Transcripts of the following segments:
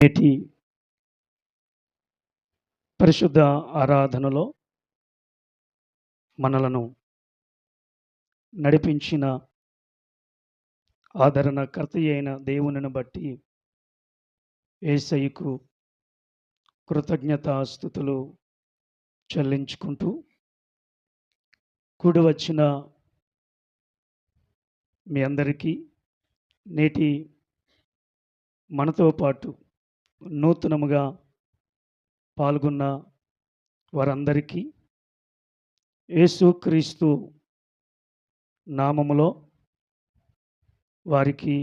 నేటి పరిశుద్ధ ఆరాధనలో మనలను నడిపించిన ఆదరణకర్త అయిన దేవునిని బట్టి ఏసయ్యకు కృతజ్ఞతాస్థుతులు చెల్లించుకుంటూ కూడి వచ్చిన మీ అందరికీ నేటి మనతో పాటు నూతనముగా పాల్గొన్న వారందరికీ యేసుక్రీస్తు నామములో వారికి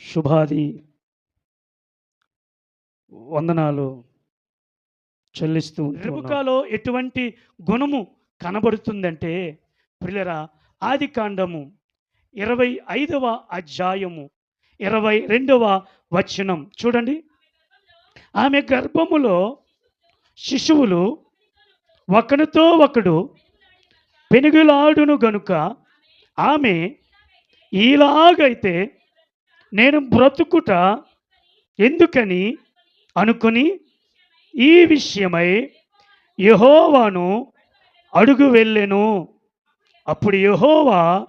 శుభాది వందనాలు చెల్లిస్తూ రిబుకాలో ఎటువంటి గుణము కనబడుతుందంటే ప్రిలరా ఆది కాండము ఇరవై ఐదవ అధ్యాయము ఇరవై రెండవ వచనం. చూడండి. ఆమె గర్భములో శిశువులు ఒకనితో ఒకడు పెనుగులాడును గనుక ఆమె ఈలాగైతే నేను బ్రతుకుట ఎందుకని అనుకొని ఈ విషయమై యహోవాను అడుగు వెళ్ళెను. అప్పుడు యహోవా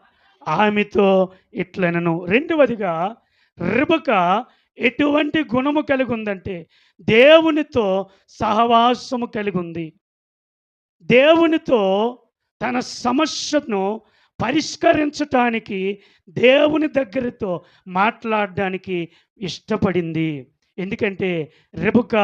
ఆమెతో ఇట్లనను. రెండవదిగా రిబక ఎటువంటి గుణము కలిగి ఉందంటే దేవునితో సహవాసము కలిగి ఉంది దేవునితో తన సమస్యను పరిష్కరించటానికి దేవుని దగ్గరతో మాట్లాడడానికి ఇష్టపడింది. ఎందుకంటే రెబుక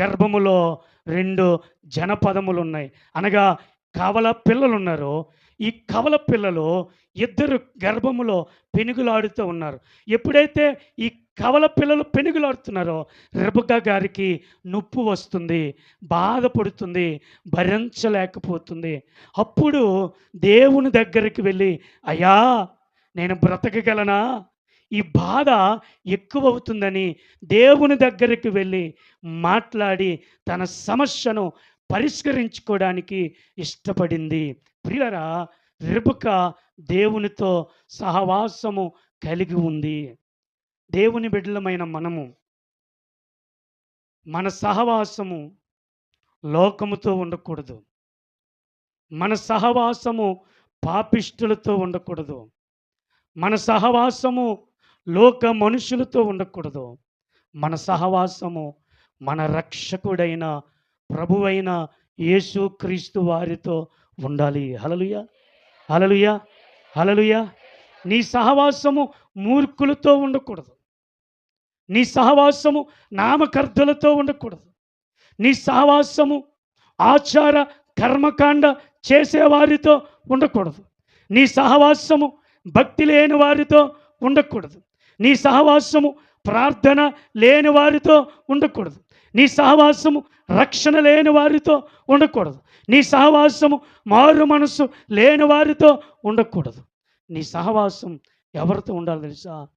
గర్భములో రెండు జనపదములు ఉన్నాయి అనగా కావల పిల్లలు ఉన్నారు ఈ కవల పిల్లలు ఇద్దరు గర్భములో పెనుగులాడుతూ ఉన్నారు. ఎప్పుడైతే ఈ కవల పిల్లలు పెనుగులాడుతున్నారో రెబక గారికి నొప్పి వస్తుంది బాధపడుతుంది భరించలేకపోతుంది. అప్పుడు దేవుని దగ్గరికి వెళ్ళి అయ్యా నేను బ్రతకగలనా? ఈ బాధ ఎక్కువ అవుతుందని దేవుని దగ్గరికి వెళ్ళి మాట్లాడి తన సమస్యను పరిష్కరించుకోవడానికి ఇష్టపడింది. ప్రియరా రిబుక దేవునితో సహవాసము కలిగి ఉంది. దేవుని బిడ్డలమైన మనము మన సహవాసము లోకముతో ఉండకూడదు. మన సహవాసము పాపిష్టులతో ఉండకూడదు. మన సహవాసము లోక మనుషులతో ఉండకూడదు. మన సహవాసము మన రక్షకుడైన ప్రభువైన యేసు క్రీస్తు వారితో ఉండాలి. హలలుయ హలలుయా హలలుయా నీ సహవాసము మూర్ఖులతో ఉండకూడదు. నీ సహవాసము నామకర్ధులతో ఉండకూడదు. నీ సహవాసము ఆచార కర్మకాండ చేసేవారితో ఉండకూడదు. నీ సహవాసము భక్తి లేని వారితో ఉండకూడదు. నీ సహవాసము ప్రార్థన లేని వారితో ఉండకూడదు. నీ సహవాసము రక్షణ లేని వారితో ఉండకూడదు. నీ సహవాసము మారు మనసు లేని వారితో ఉండకూడదు. నీ సహవాసం ఎవరితో ఉండాలి తెలుసా?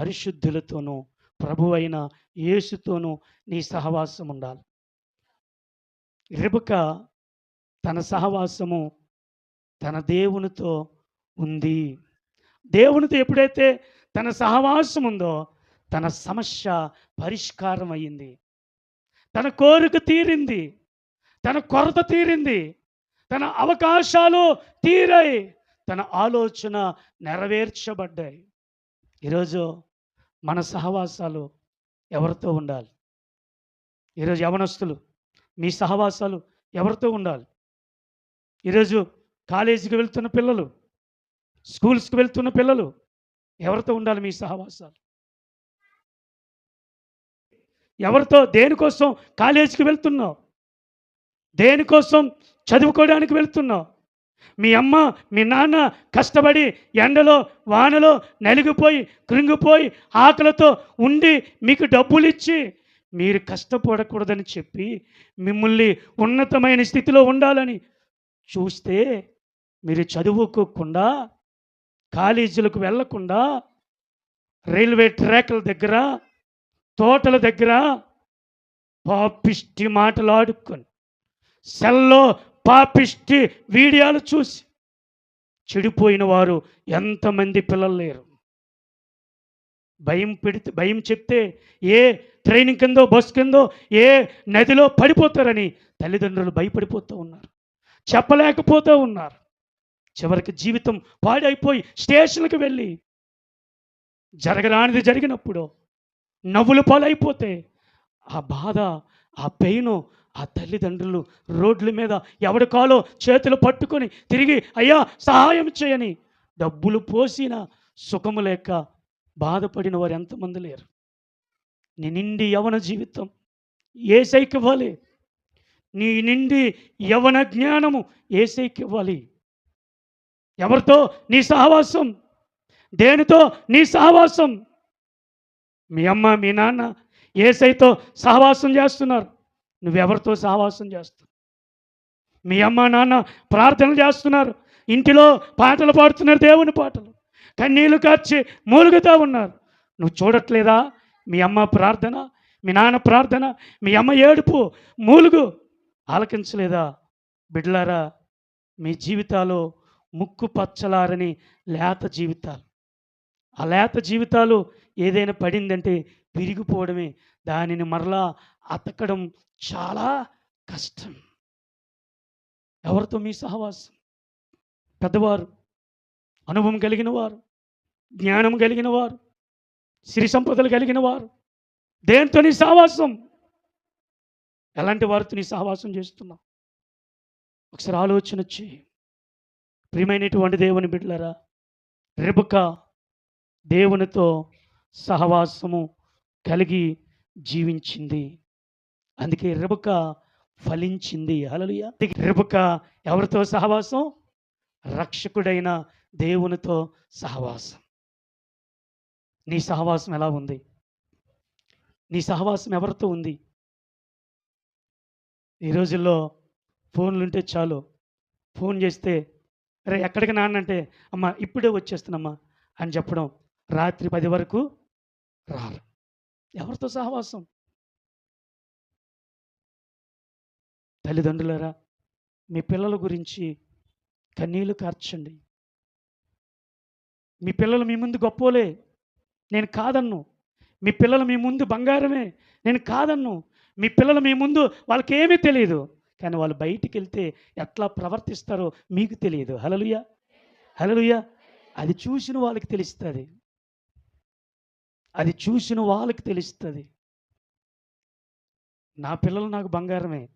పరిశుద్ధులతోనూ ప్రభు అయిన యేసుతోనూ నీ సహవాసం ఉండాలి. రిబక తన సహవాసము తన దేవునితో ఉంది. దేవునితో ఎప్పుడైతే తన సహవాసం ఉందో తన సమస్య పరిష్కారం అయ్యింది తన కోరిక తీరింది తన కొరత తీరింది తన అవకాశాలు తీరాయి తన ఆలోచన నెరవేర్చబడ్డాయి. ఈరోజు మన సహవాసాలు ఎవరితో ఉండాలి? ఈరోజు యవనస్తులు మీ సహవాసాలు ఎవరితో ఉండాలి? ఈరోజు కాలేజీకి వెళ్తున్న పిల్లలు స్కూల్స్కి వెళ్తున్న పిల్లలు ఎవరితో ఉండాలి మీ సహవాసాలు? ఎవరితో? దేనికోసం? కాలేజీకి వెళ్తున్నావు. దేనికోసం? చదువుకోవడానికి వెళ్తున్నావు. మీ అమ్మ మీ నాన్న కష్టపడి ఎండలో వానలో నలిగిపోయి కృంగిపోయి ఆకలితో ఉండి మీకు డబ్బులు ఇచ్చి మీరు కష్టపడకూడదని చెప్పి మిమ్మల్ని ఉన్నతమైన స్థితిలో ఉండాలని చూస్తే మీరు చదువుకోకుండా కాలేజీలకు వెళ్ళకుండా రైల్వే ట్రాక్ల దగ్గర తోటల దగ్గర పాపిష్టి మాటలు ఆడుకొని సెల్లో పాపిష్టి వీడియోలు చూసి చెడిపోయిన వారు ఎంతమంది పిల్లలు లేరు. భయం పెడితే భయం చెప్తే ఏ ట్రైనింగ్ కిందో బస్ కిందో ఏ నదిలో పడిపోతారని తల్లిదండ్రులు భయపడిపోతూ ఉన్నారు. చెప్పలేకపోతూ ఉన్నారు. చివరికి జీవితం పాడైపోయి స్టేషన్కి వెళ్ళి జరగరానిది జరిగినప్పుడు నవ్వులు పాలైపోతే ఆ బాధ ఆ పెయిన్ ఆ తల్లిదండ్రులు రోడ్ల మీద ఎవడి కాలో చేతులు పట్టుకొని తిరిగి అయ్యా సహాయం చేయని డబ్బులు పోసిన సుఖము లేక బాధపడిన వారు ఎంతమంది లేరు. నీ నిండి యవన జీవితం ఏసైకి ఇవ్వాలి. నీ నిండి యవన జ్ఞానము ఏసైకి ఇవ్వాలి. ఎవరితో? నీ సహవాసం. దేనితో? నీ సహవాసం. మీ అమ్మ మీ నాన్న ఏసైతో సహవాసం చేస్తున్నారు. నువ్వెవరితో సహవాసం చేస్తున్నావు? మీ అమ్మ నాన్న ప్రార్థనలు చేస్తున్నారు. ఇంటిలో పాటలు పాడుతున్నారు దేవుని పాటలు. కన్నీళ్ళు కార్చి మూలుగుతూ ఉన్నారు. నువ్వు చూడట్లేదా? మీ అమ్మ ప్రార్థన మీ నాన్న ప్రార్థన మీ అమ్మ ఏడుపు మూలుగు ఆలకించలేదా? బిడ్లారా మీ జీవితాలు ముక్కు పచ్చలారని లేత జీవితాలు. ఆ లేత జీవితాలు ఏదైనా పడిందంటే విరిగిపోవడమే. దానిని మరలా అతకడం చాలా కష్టం. ఎవరితో మీ సహవాసం? పెద్దవారు అనుభవం కలిగిన వారు జ్ఞానం కలిగిన వారు సిరి సంపదలు కలిగిన వారు దేంతో నీ సహవాసం? ఎలాంటి వారితో నీ సహవాసం చేస్తున్నావు? ఒకసారి ఆలోచన వచ్చి ప్రియమైనటువంటి దేవుని బిడ్డలరా రెబక దేవునితో సహవాసము కలిగి జీవించింది. అందుకే రెబక ఫలించింది. అలలుయ రెబక ఎవరితో సహవాసం? రక్షకుడైన దేవునితో సహవాసం. నీ సహవాసం ఎలా ఉంది? నీ సహవాసం ఎవరితో ఉంది? ఈ రోజుల్లో ఫోన్లు ఉంటే చాలు. ఫోన్ చేస్తే రే ఎక్కడికి నాన్న అంటే అమ్మ ఇప్పుడే వచ్చేస్తున్నమ్మా అని చెప్పడం రాత్రి పది వరకు రారు ఎవరితో సహవాసం? తల్లిదండ్రులరా మీ పిల్లల గురించి కన్నీళ్ళు కార్చండి. మీ పిల్లలు మీ ముందు గొప్పోలే నేను కాదన్ను. మీ పిల్లలు మీ ముందు బంగారమే నేను కాదన్ను. మీ పిల్లలు మీ ముందు వాళ్ళకి ఏమీ తెలియదు కానీ వాళ్ళు బయటికి వెళ్తే ఎట్లా ప్రవర్తిస్తారో మీకు తెలియదు హలలుయా హలలుయా అది చూసిన వాళ్ళకి తెలుస్తుంది. అది చూసిన వాళ్ళకి తెలుస్తుంది. నా పిల్లలు నాకు బంగారమే.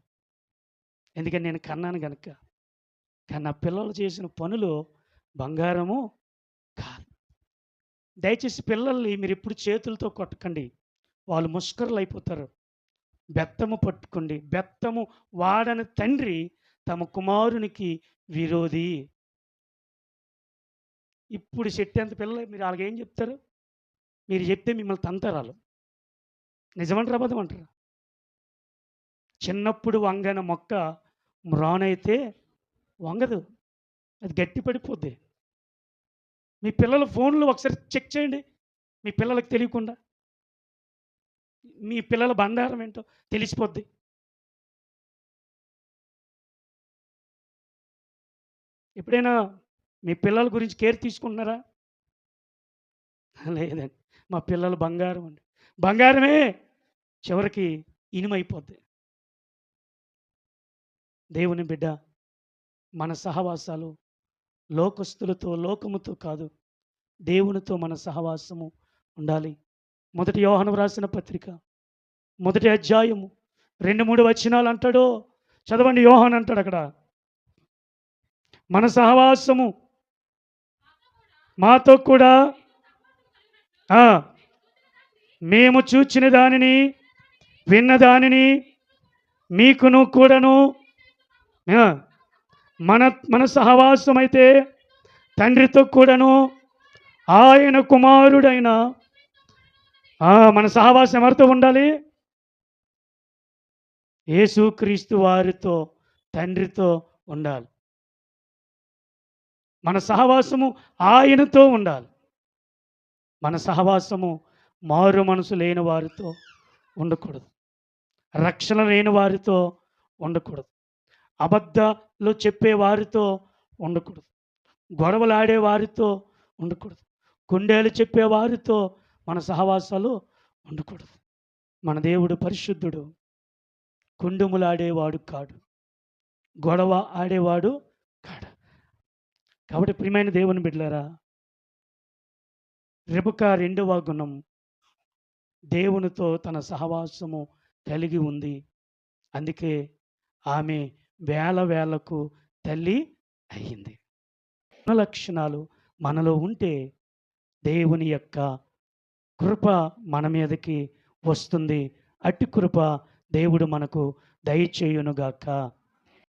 ఎందుకని నేను కన్నాను కనుక కానీ నా పిల్లలు చేసిన పనులు బంగారము కాదు. దయచేసి పిల్లల్ని మీరు ఎప్పుడు చేతులతో కొట్టకండి. వాళ్ళు ముష్కరులు అయిపోతారు. బెత్తము పట్టుకోండి. బెత్తము వాడని తండ్రి తమ కుమారునికి విరోధి. ఇప్పుడు చెట్టేంత పిల్లలు మీరు వాళ్ళకి ఏం చెప్తారు? మీరు చెప్తే మిమ్మల్ని తంతరాలు. నిజమంటారు అబద్ధం అంటారు చిన్నప్పుడు వంగన మొక్క మ్రానైతే వంగదు. అది గట్టి పడిపోద్ది. మీ పిల్లల ఫోన్లు ఒకసారి చెక్ చేయండి. మీ పిల్లలకు తెలియకుండా. మీ పిల్లల బండారం ఏంటో తెలిసిపోద్ది. ఎప్పుడైనా మీ పిల్లల గురించి కేర్ తీసుకుంటున్నారా? లేదండి. మా పిల్లలు బంగారం అండి. బంగారమే చివరికి ఇనుమైపోద్ది. దేవుని బిడ్డ మన సహవాసాలు లోకస్తులతో లోకముతో కాదు దేవునితో మన సహవాసము ఉండాలి. మొదటి యోహనం రాసిన పత్రిక మొదటి అధ్యాయము రెండు మూడు వచనాలు అంటాడో చదవండి. యోహన్ అంటాడు అక్కడ. మన సహవాసము మాతో కూడా మేము చూచిన దానిని విన్న దానిని మీకును కూడాను మన మన సహవాసం అయితే తండ్రితో కూడాను ఆయన కుమారుడైన మన సహవాసం ఎవరితో ఉండాలి? యేసుక్రీస్తు వారితో తండ్రితో ఉండాలి. మన సహవాసము ఆయనతో ఉండాలి. మన సహవాసము మారు మనసు లేని వారితో ఉండకూడదు. రక్షణ లేని వారితో ఉండకూడదు. అబద్ధాలు చెప్పే వారితో ఉండకూడదు. గొడవలాడే వారితో ఉండకూడదు. కుండేలు చెప్పే వారితో మన సహవాసాలు ఉండకూడదు. మన దేవుడు పరిశుద్ధుడు కుండుములాడేవాడు కాడు. గొడవ ఆడేవాడు కాడు. కాబట్టి ప్రియమైన దేవుని బిడ్డలారా రెబక రెండవ గుణం దేవునితో తన సహవాసము కలిగి ఉంది. అందుకే ఆమె వేల వేలకు తల్లి అయ్యింది. గుణ లక్షణాలు మనలో ఉంటే దేవుని యొక్క కృప మన మీదకి వస్తుంది. అట్టి కృప దేవుడు మనకు దయచేయునుగాక.